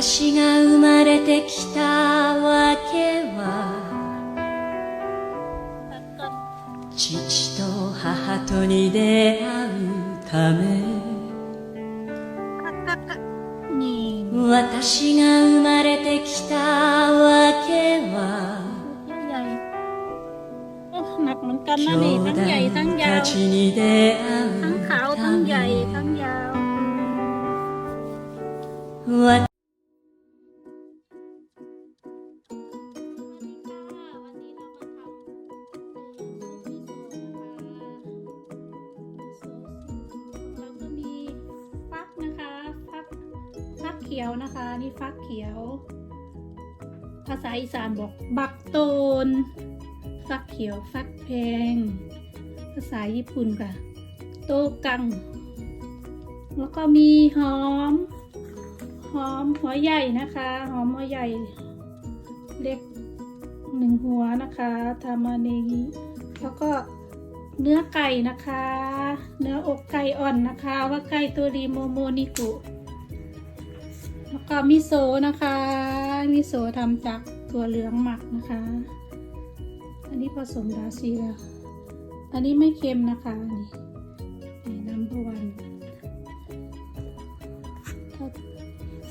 私が生まれてきたわけは父と母とに出会うため。私が生まれてきたわけは兄弟たちに出会うため。 ขียวนะคะ นี่ฟักเขียว ภาษาอีสานบอกบักโตน ฟักเขียวฟักแพง ภาษาญี่ปุ่นค่ะ โตกัง แล้วก็มีหอม หอมหัวใหญ่นะคะ หอมหัวใหญ่ เล็กหนึ่งหัวนะคะทามาเนงิแล้วก็เนื้อไก่นะคะ เนื้ออกไก่อ่อนนะคะ ว่าไก่ตัวรีโมโมนิกุ แล้วก็มิโซะนะคะ มิโซะทำจากถั่วเหลืองหมักนะคะ อันนี้ผสมดาซีแล้ว อันนี้ไม่เค็มนะคะนี่นี่น้ำพวันถ้า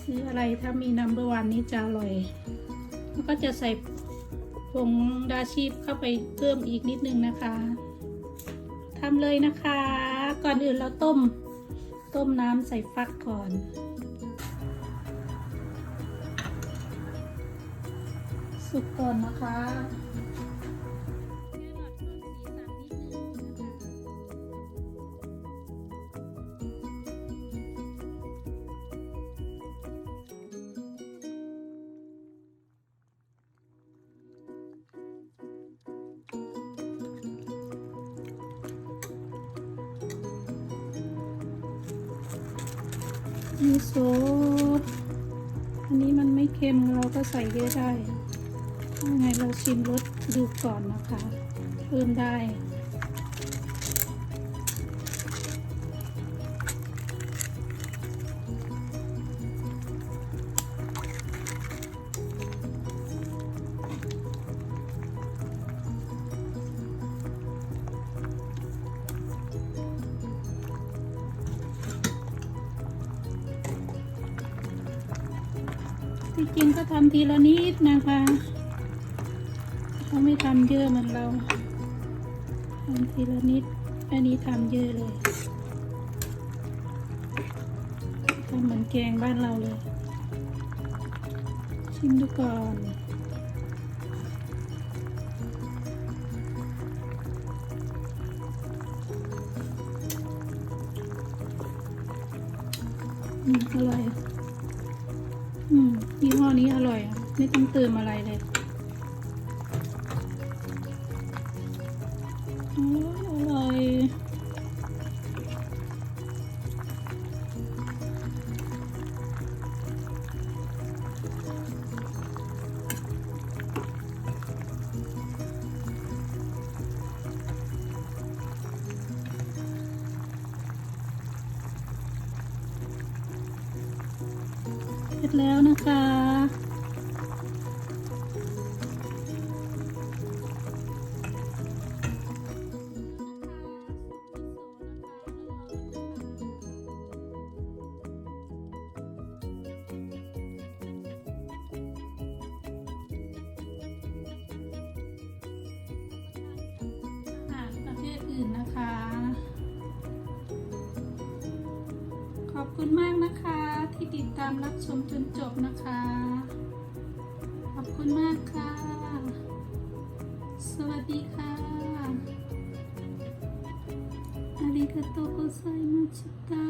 ซื้ออะไรถ้ามีน้ำพวันนี้จะอร่อย แล้วก็จะใส่ผงดาชีพเข้าไปเพิ่มอีกนิดนึงนะคะทำเลยนะคะ ก่อนอื่นเราต้ม ต้มน้ำใส่ฟักก่อน สุกก่อนนะคะมิโซะอันนี้มันไม่เค็มเราก็ใส่เยอะได้ ยังไงเราชิมรสดูก่อนนะคะ เพิ่มได้ที่จริงก็ทำทีละนิดนะคะ เขาไม่ทำเยอะเหมือนเราทำทีละนิด อันนี้ทำเยอะเลยทำเหมือนแกงบ้านเราเลย ชิมดูก่อนอืมอร่อย อืมยี่ห้อนี้อร่อย ไม่ต้องเติมอะไรเลย อร่อยเสร็จแล้วนะคะ อบคุณมากนะคะ ที่ติดตามรับชมจนจบนะคะ ขอบคุณมากค่ะ สวัสดีค่ะอาริกาโตโกไซมาชิตะ